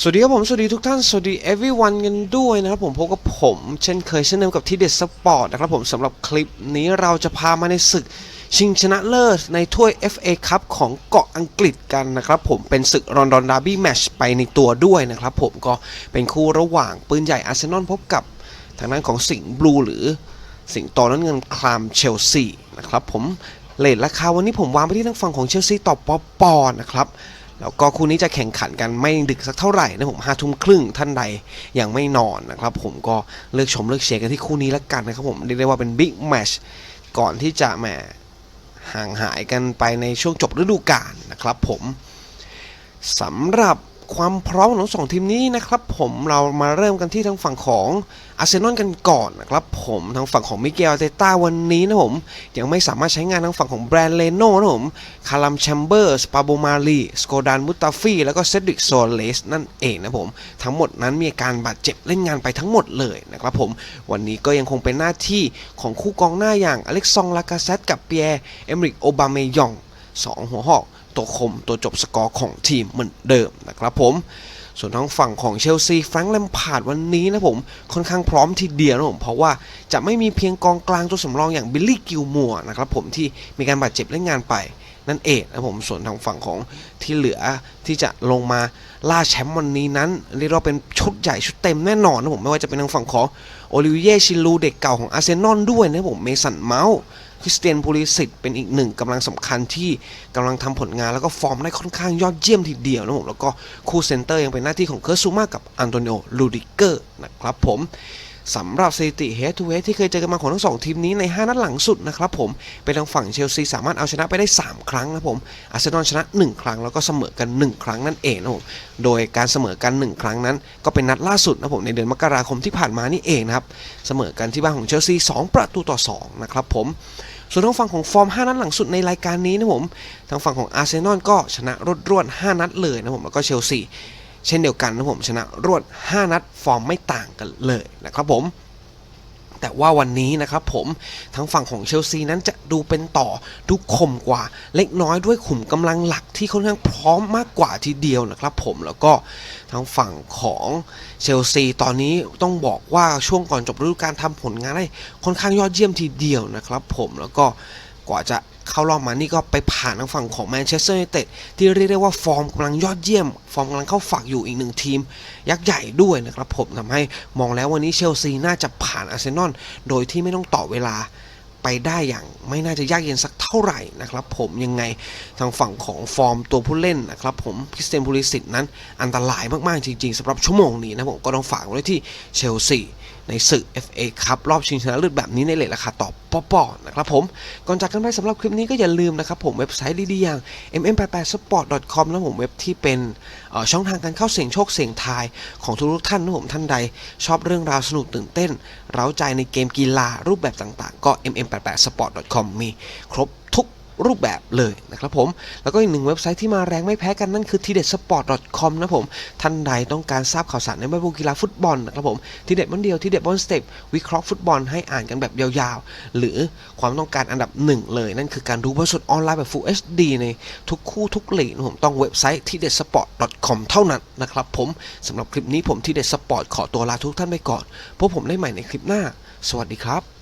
สวัสดีครับผม สวัสดีทุกท่าน สวัสดี everyone กันด้วยนะครับผมพบกับผม เช่นเคยเช่นเดิมกับที่เด็ดสปอร์ตนะครับผมสำหรับคลิปนี้เราจะพามาในศึกชิงชนะเลิศในถ้วย FA คัพของเกาะอังกฤษกันนะครับผมเป็นศึกรอนดอนดาร์บี้แมชไปในตัวด้วยนะครับผมก็เป็นคู่ระหว่างปืนใหญ่อาร์เซนอลพบกับทางด้านของสิงห์บลูหรือสิงห์โตนั้นเงินคลามเชลซีนะครับผมเลทราคาวันนี้ผมวางไปที่ทางฝั่งของเชลซีต่อปอปอนะครับ แล้วก็คู่นี้จะแข่งขันกันไม่ดึกสักเท่าไหร่นะผมห้าทุ่มครึ่งท่านใดยังไม่นอนนะครับ ผมก็เลือกชมเลือกเชียร์กันที่คู่นี้แล้วกันนะครับผมเรียกได้ว่าเป็นบิ๊กแมชก่อนที่จะแหมห่างหายกันไปในช่วงจบฤดูกาลนะครับผมสำหรับ ความพร้อมของสองทีมนี้นะครับผมเรามาเริ่มกันที่ทางฝั่งของอาร์เซนอลกันก่อนนะครับผมทางฝั่งของมิเกลเตต้าวันนี้นะผมยังไม่สามารถใช้งานทางฝั่งของแบรนด์เลโน่นะผมคารัมแชมเบอร์สปาโบมาลีสโกดานมุตตาฟีแล้วก็เซดริกโซเลสนั่นเองนะผมทั้งหมดนั้นมีอาการบาดเจ็บเล่นงานไปทั้งหมดเลยนะครับผมวันนี้ก็ยังคงเป็นหน้าที่ของคู่กองหน้าอย่างอเล็กซองลากาเซตกับเปียร์เอมริกโอบาเมยองสองหัวหอก ตัวคมตัวจบสกอร์ของทีมเหมือนเดิมนะครับผมส่วนทางฝั่งของเชลซีแฟรงค์แลมพาร์ดวันนี้นะผมค่อนข้างพร้อมทีเดียวนะผมเพราะว่าจะไม่มีเพียงกองกลางตัวสำรองอย่างบิลลี่กิลมัวนะครับผมที่มีการบาดเจ็บเล่นงานไปนั่นเองนะผมส่วนทางฝั่งของที่เหลือที่จะลงมาล่าแชมป์วันนี้นั้นเรียกว่าเป็นชุดใหญ่ชุดเต็มแน่นอนนะผมไม่ว่าจะเป็นทางฝั่งของโอลิเวียชิลูเด็กเก่าของอาร์เซนอลด้วยนะผมเมสันเมาส์ คริสเตียนพูลิสิตเป็นอีกหนึ่งกำลังสำคัญที่กำลังทำผลงานแล้วก็ฟอร์มได้ค่อนข้างยอดเยี่ยมทีเดียวนะผมแล้วก็คู่เซนเตอร์ยังเป็นหน้าที่ของเคิร์ซูมากับอันโตนิโอลูดิเกอร์นะครับผม สำหรับสถิติ head to head ที่เคยเจอกันมาของทั้งสองทีมนี้ใน 5 นัดหลังสุดนะครับผมเป็นทางฝั่งเชลซีสามารถเอาชนะไปได้ 3 ครั้งนะผมอาร์เซนอลชนะ 1 ครั้งแล้วก็เสมอกัน 1 ครั้งนั่นเองนะผมโดยการเสมอกัน 1 ครั้งนั้น ก็เป็นนัดล่าสุดนะผมในเดือนมกราคมที่ผ่านมานี่เองนะครับเสมอกันที่บ้านของเชลซี2 ประตูต่อ2นะครับผมส่วนทางฝั่งของฟอร์ม 5 นัดหลังสุดในรายการนี้นะผม ทางฝั่งของอาร์เซนอลก็ชนะรวดรวด 5 นัดเลยนะผม แล้วก็เชลซี เช่นเดียวกันนะผมชนะรวด 5 นัดฟอร์มไม่ต่างกันเลยนะครับผมแต่ว่าวันนี้นะครับผมทางฝั่งของเชลซีนั้นจะดูเป็นต่อดูข่มกว่าเล็กน้อยด้วยขุมกำลังหลักที่ค่อนข้างพร้อมมากกว่าทีเดียวนะครับผมแล้วก็ทางฝั่งของเชลซีตอนนี้ต้องบอกว่าช่วงก่อนจบฤดูกาลทำผลงานได้ค่อนข้างยอดเยี่ยมทีเดียวนะครับผมแล้วก็ กว่าจะเข้ารอบมานี่ก็ไปผ่านทางฝั่งของแมนเชสเตอร์ยูไนเต็ดที่เรียกได้ว่าฟอร์มกำลังยอดเยี่ยม ฟอร์มกำลังเข้าฝักอยู่อีกหนึ่งทีม ยักษ์ใหญ่ด้วยนะครับผมทำให้มองแล้ววันนี้เชลซีน่าจะผ่านอาร์เซนอลโดยที่ไม่ต้องต่อเวลาไปได้อย่างไม่น่าจะยากเย็นสักเท่าไหร่นะครับผมยังไงทางฝั่งของฟอร์มตัวผู้เล่นนะครับผมคริสเตียนพูลิสิตนั้นอันตรายมากๆจริงๆสำหรับชั่วโมงนี้นะผมก็ต้องฝากไว้ที่เชลซี ในศึก FA ครับรอบชิงชนะเลิศแบบนี้ในเลทราคาต่อปอๆนะครับผมก่อนจากกันไปสำหรับคลิปนี้ก็อย่าลืมนะครับผมเว็บไซต์ดีๆอย่าง mm88sport.com นะผมเว็บที่เป็นช่องทางการเข้าเสี่ยงโชคเสี่ยงทายของทุกๆท่านนะผมท่านใด ชอบเรื่องราวสนุกตื่นเต้น เร้าใจในเกมกีฬารูปแบบต่างๆ ก็ mm88sport.com มีครบ รูปแบบเลยนะครับผม แล้วก็อีกหนึ่งเว็บไซต์ที่มาแรงไม่แพ้กันนั่นคือ t d e t s p o r t c o m นะผม ท่านใดต้องการทราบข่าวสารในแวดวงกีฬาฟุตบอลนะครับผมทีเด็ดวันเดียวทีเด็ดบอลสเต็ปวิเคราะห์ฟุตบอลให้อ่านกันแบบยาวๆ หรือความต้องการอันดับหนึ่งเลย นั่นคือการดูบอลสดออนไลน์แบบ Full HD ในทุกคู่ทุกลีกนะผมต้องเว็บไซต์ t d e t s p o r t c o m เท่านั้นนะครับผมสำหรับคลิปนี้ผมทีเด็ดสปอร์ตขอตัวลาทุกท่านไปก่อนพบผมได้ใหม่ในคลิปหน้า สวัสดีครับ